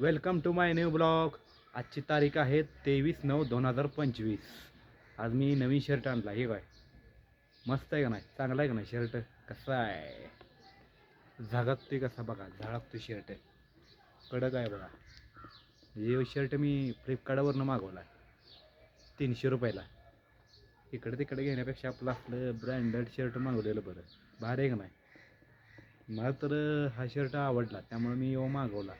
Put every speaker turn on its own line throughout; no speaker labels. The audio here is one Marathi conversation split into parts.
Welcome to my new blog. आजची तारीख आहे तेवीस नऊ दोन हजार पंचवीस. आज मी नवीन शर्ट आणला हे काय मस्त आहे का नाही? चांगला आहे का नाही शर्ट कसा आहे? झगकतोय कसा बघा झळकतोय शर्ट कडक आहे बघा. हे शर्ट मी फ्लिपकार्टवरनं मागवला आहे. तीनशे रुपयाला. इकडे तिकडे घेण्यापेक्षा आपलं आपलं ब्रँडेड शर्ट मागवलेलं बरं. भारी आहे का नाही? मला तर हा शर्ट आवडला त्यामुळे मी यो मागवला.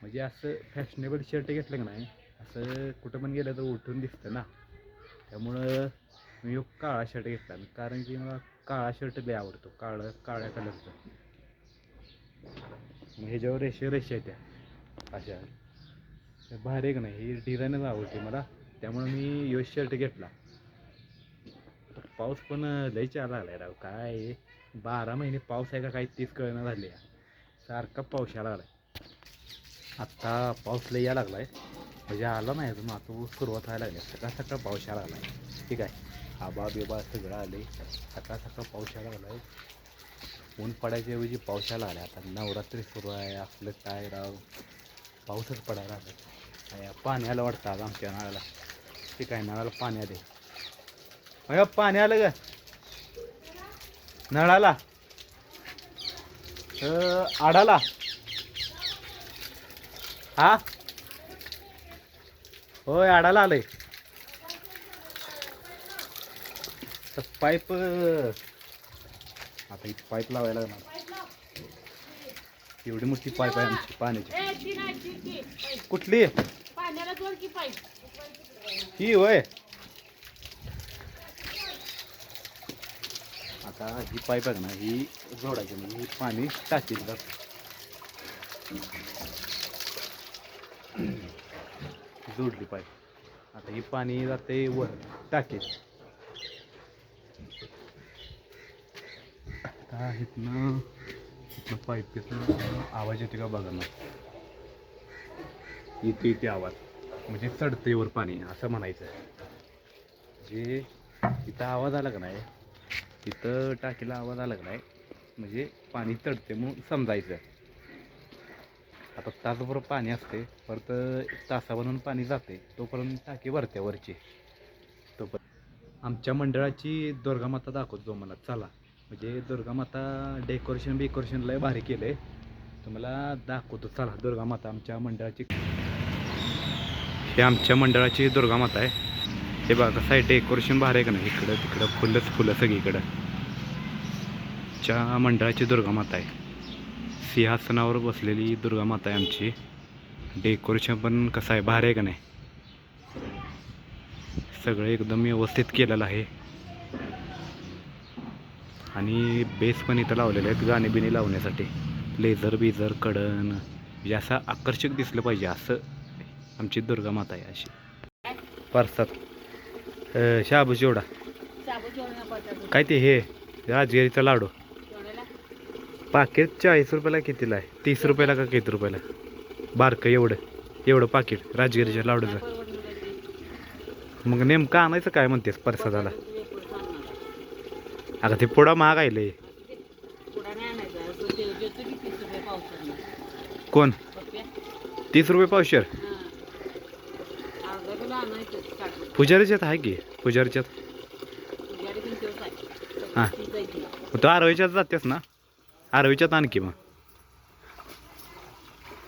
म्हणजे असं फॅशनेबल शर्ट घेतलं का नाही असं कुठं पण गेलं तर उठून दिसतं ना. त्यामुळं मी यो काळा शर्ट घेतला कारण की मला काळा शर्ट लय आवडतो काळं काळ्या कलरचं मग ह्याच्यावर रेषे रेषे आहेत त्या अशा. त्या भारी का नाही ही डिझाईनच आवडते मला. त्यामुळं मी यो शर्ट घेतला. पाऊस पण लय चार लागलाय राव. काय? बारा महिने पाऊस आहे का काही तीच कळणं झाली सारखा पाऊस यायला लागलाय. आत्ता पाऊस लय यायला आहे म्हणजे आला नाही अजून आता सुरुवात व्हायला लागली. सकाळ सकाळ पाऊस यायला आहे ठीक आहे. आबा बिबा सगळं आले. सकाळ सकाळ पाऊस यायला आहे ऊन पडायच्या ऐवजी पाऊस यायला लागलाय. आता नवरात्री सुरू आहे. आपलं काय राव? पाऊसच पडायला आलं पाण्याला पाणी आलं वाटतं आज आमच्या नळाला. ठीक आहे नळाला पाणी आले अय पाणी आलं ग. नळाला. आडाला. हा? होय आडाला आलंय. तर पाईप आता इथे पाईप लावायला लागणार. एवढी मोठी पाईप आहे आमची पाण्याची. कुठली? ही होय. आता ही पाईप आहे ना ही जोडायची म्हणजे ही पाणी जात जोडली पाईप आता ही पाणी जाते वर. टाकीत आता इथनं इथनं पाईप आवाज येते का बघा ना. इथे इथे आवाज. म्हणजे चढते वर पाणी असं म्हणायचं आहे म्हणजे इथं आवाज आला का नाही इथं टाकीला आवाज आला का नाही म्हणजे पाणी चढते म्हणून समजायचं. आता तासभर पाणी असते परत तासाभरून पाणी जाते तोपर्यंत टाकी भरते वरची. तोपर्यंत आमच्या मंडळाची दुर्गामाता दाखवतो मला चला. म्हणजे दुर्गामाता डेकोरेशन बिकोरेशन लय भारी केलं आहे तुम्हाला दाखवतो. चला दुर्गामाता आमच्या मंडळाची. हे आमच्या मंडळाची दुर्गामाता आहे. हे बघा कसं आहे डेकोरेशन भारी आहे का नाही? इकडं तिकडं फुलंच फुलं सगळीकडं. आमच्या मंडळाची दुर्गामाता आहे. सिंहासनावर बसलेली दुर्गामाता आहे आमची. डेकोरेशन पण कसं आहे? भारी आहे का नाही? सगळं एकदम व्यवस्थित केलेलं आहे. आणि बेस पण इथं लावलेले आहेत गाणे बिणे लावण्यासाठी. लेझर बिझर कडन म्हणजे असं आकर्षक दिसलं पाहिजे असं आमची दुर्गामाता आहे अशी. परसात. शाबू
पाठवतो.
काय ते हे राजगिरीचा लाडू. पाकिट चाळीस रुपयाला कितीला आहे? तीस रुपयाला का किती रुपयाला बारकं एवढं एवढं पाकिट राजगिरीच्या लाडूचं. मग नेमकं आणायचं काय म्हणतेस परसादाला?
वेपर
अगं ते पुढा महाग आहे लय. कोण? तीस रुपये पावशेर? पुजारीच्यात आहे की? पुजारीच्यात? हां.
तू
आरवीच्यात जातेस ना? आरवीच्यात आणखी मग.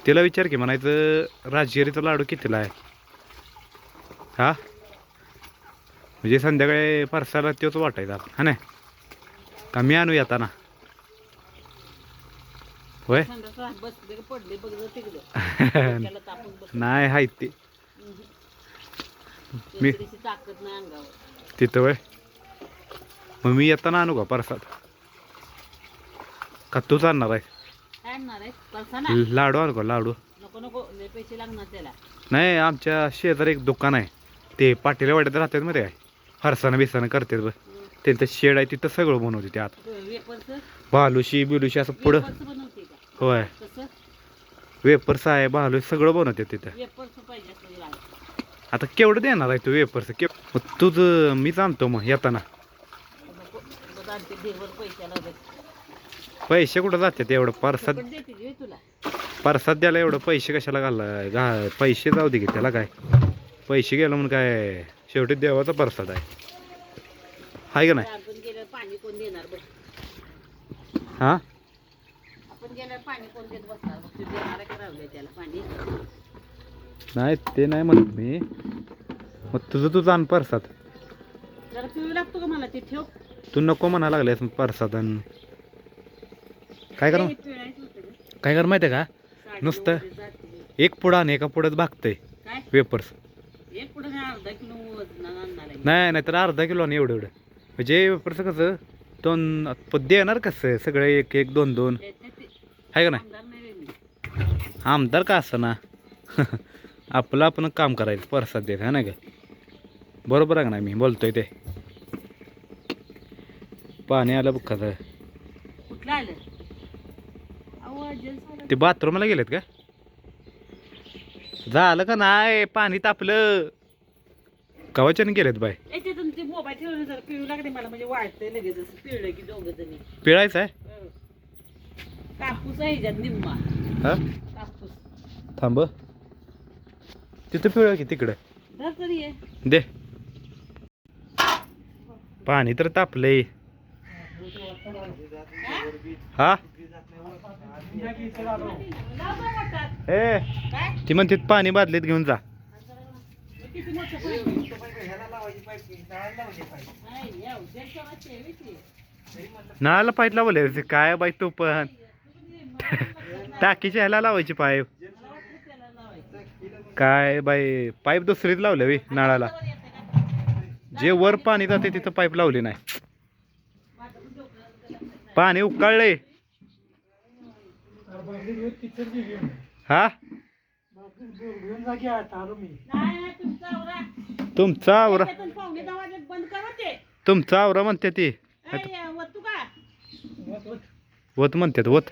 तिला विचार की म्हणायचं राजगिरीचा लाडू कितीला आहे? हा? म्हणजे संध्याकाळी परसाला तोच वाटायचा हा नाही? का मी आणू येताना? होय. नाही आहे ते. मी- तिथं वय मग मी येताना आणू का परसाद का तूच आणणार आहे.
आणणार
लाडू आणू लाडू.
नको नको लय पैसे लागणार त्याला.
नाही आमच्या शेजारी एक दुकान आहे. ते पाटीला वाड्यात राहतात मध्ये. आहे फरसानं बिसानं करतात बघ. त्यांचं शेड आहे तिथं सगळं बनवते ते आत
वेपर्स
भालुशी बिलुशी असं पुढं.
वेपर्स बनवते का?
होय.
कसं?
वेपर्स आहे भालू सगळं बनवते तिथं.
वेपर्स पाहिजे असं लागलं.
आता केवढं देणार आहे तू वेपर्स केव मग तुझं मीच आणतो मग येताना.
नको बघ आणते
पैसे कुठं जातात एवढं? परसाद परसाद द्यायला एवढं पैसे कशाला घाला घा पैसे जाऊ दे की त्याला काय? पैसे गेलं म्हणून काय शेवटी देवाचा परसाद आहे. हाय का नाही? हां? नाही ते नाही म्हणत मी. मग तुझं तुझं आण परसाद.
जरा पिऊ लागतो का मला ते ठेव.
तू नको म्हणा लागलेस परसाद आण. काय कर. काय कर माहिती आहे का नुसतं? एक पुढं आणि एका पुढंच भागतंय. वेपर्स
आहे?
नाही नाही तर अर्धा किलो आणि एवढं एवढं. म्हणजे वेपर्सचं कसं दोन प- देणार कसं? सगळे एक एक दोन दोन. आहे का नाही?
आमदार
का असं ना? आपलं आपण काम करायचं परसाद देत है ना का बरोबर आहे का नाही मी? बोलतोय ते. पाणी आलं बघ कसं
कुठलं आलं?
ते बाथरूमला गेलेत का? झालं का नाही? पाणी तापलं. कवाच्याने गेलेत बाय?
म्हणजे
पिळायचं आहे थांब. तिथं पिळ की तिकडं. दे. पाणी तर तापलंय. हा. ए ती म्हणते पाणी बादलीत घेऊन जा. नळाला पाईप लावले काय बाई तू पण. टाकीच्या ह्याला लावायची पाईप काय बाई पाईप दुसरीच लावले वे नळाला. जे वर पाणी जाते तिथं पाईप लावली नाही. पाणी उकाळले हा?
तुमचं आवरा.
तुमचा आवरा. म्हणते ती.
वतू का?
वत म्हणतात वत.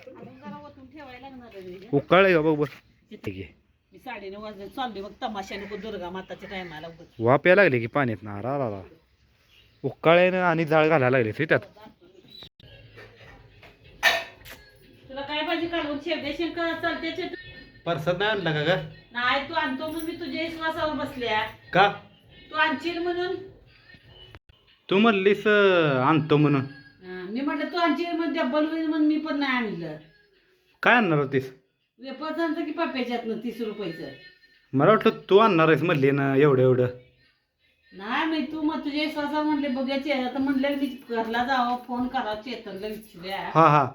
उकळले का बघ बर ठीक आहे
मी साडेनऊ वाजता चाललोय मग तमाशाने बघ दुर्गा माताच्या टायमाला
वाप यायला लागली की पाण्यात ना रा उकाळ्यानं आणि जाळ घालायला लागले त्यात
तुला काय ते तू-
परसाद नाही आणला का ग?
नाही तू आणतो म्हणून मी तुझ्या विश्वासावर बसल्या.
का?
तू आणशील म्हणून?
तू म्हणलीस अं, आणतो म्हणून.
हा, मी म्हटलं तू आणशील म्हणून डब्बल होईल म्हणून मी पण नाही आणलं.
काय आणणार होतीस?
वेपर आणतं की पप्प्याच्यातनं तीस रुपयाचं?
मला वाटलं तू आणणार आहेस म्हणली ना एवढं एवढं.
नाही मी तू मग तुझ्या विश्वासावर म्हटले बघूया चेहरा. तर म्हटलं मी घरला जावं फोन करा चेतनला विचारूया.
हा हा.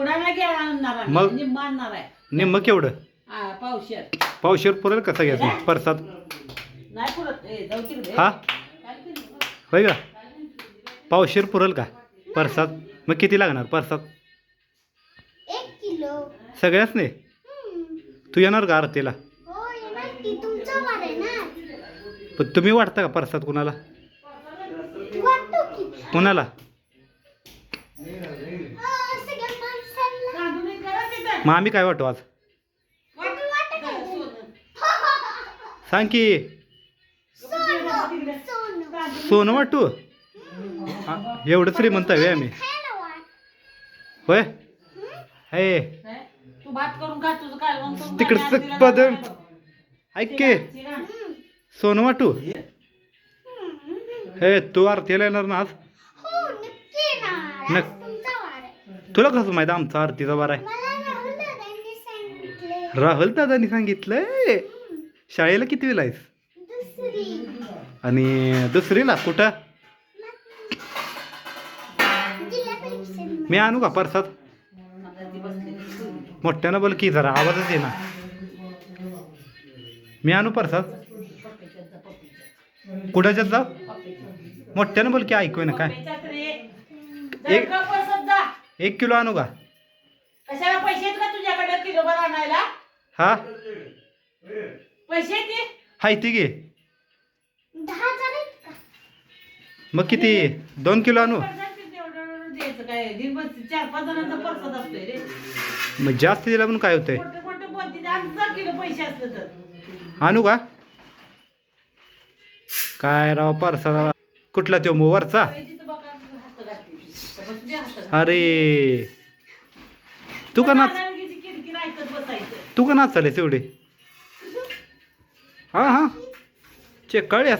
आणणार आम्ही,
मग?
म्हणजे मानणार आहे.
निम्म केवढं?
हा पावशेर.
पावशेर पुरेल कसा घ्यायचा परसाद?
नाही पुरत. ए जाऊ तिकडे.
हा?
काय केलं?
होय का? पावशेर पुरेल का? परसाद? मग किती लागणार परसाद?
एक किलो.
सगळ्याच नाही तू येणार का आरतीला?
हो येणार की. तुमचा वार आहे ना?
पण तुम्ही वाटता का परसाद कुणाला?
वाटतो की.
कुणाला
अं, सगळ्या माणसांना
काढू नाही करा तिथं.
मग आम्ही काय वाटू आज. सांग की
सोनं
वाटू एवढं श्रीमंत आहे आम्ही होय हे
काय? तू भात करून खा तुझं कालवण करून
तिकडं
खा, आरतीला
बदल.
जाऊ.
ऐक के. सोनं वाटू हे तू आरतीला येणार ना आज
हो नक्की
तुला कसं माहिती आमचा आरतीचा बार आहे
मला राहुल दादांनी सांगितले
राहुल दादानी सांगितलंय. शाळेला किती वेळ आहेस? आणि दुसरीला कुठं? मी आणू का परसाद मोठ्यानं बोल की जरा आवाजच ये ना मी आणू परसाद
पप्पीच्यात जा,
मोठ्यानं बोल की ऐकू ना काय. एक- एक किलो आणू का?
कशाला पैसे आहेत का तुझ्याकडे? किलोभर आणायला?
हा?
पैसे?
हाय ती घे.
दहा हजार आहेत का?
मग किती? दोन किलो आणू.
पडतात ते तेवढं एवढं द्यायचं काय? दिवस चार पाच जणांचा परसत असतोय रे.
मग जास्त दिला पण काय होतंय?
मोठं मोठं बोलते आमचा किलो पैसे असलं तर.
आणू का? काय राव परसा कुठला तो मग वरचा?
पैसे तर बघा हात घातली. तर बसू दे हात घात.
अरे. तू का नाच तू का नाचालेस एवढे? हा हा. चेक कळ्या